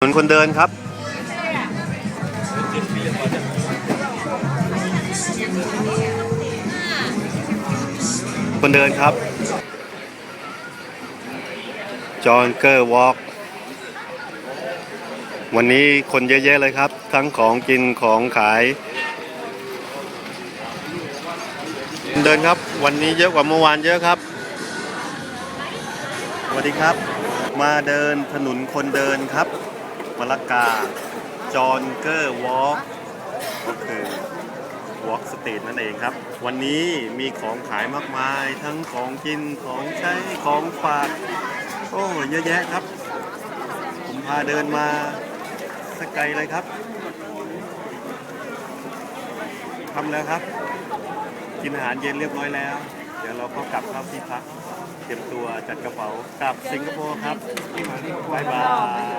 ถนนคนเดินครับ คนเดินครับ จอห์นเกอร์วอล์กวันนี้คนเยอะแยะเลยครับ ทั้งของกินของขาย เดินครับ วันนี้เยอะกว่าเมื่อวานเยอะครับ สวัสดีครับ มาเดินถนนคนเดินครับ มะละกา จอห์นเกอร์วอล์กก็คือวอล์กสตรีทนั่นเองครับ วันนี้มีของขายมากมาย ทั้งของกินของใช้ของฝากโอ้เยอะแยะครับ ผมพาเดินมาสกไกลเลยครับทำแล้วครับ กินอาหารเย็นเรียบร้อยแล้ว เดี๋ยวเราก็กลับเข้าที่พักเตรียมตัวจัดกระเป๋ากลับสิงคโปร์ครับบ๊ายบาย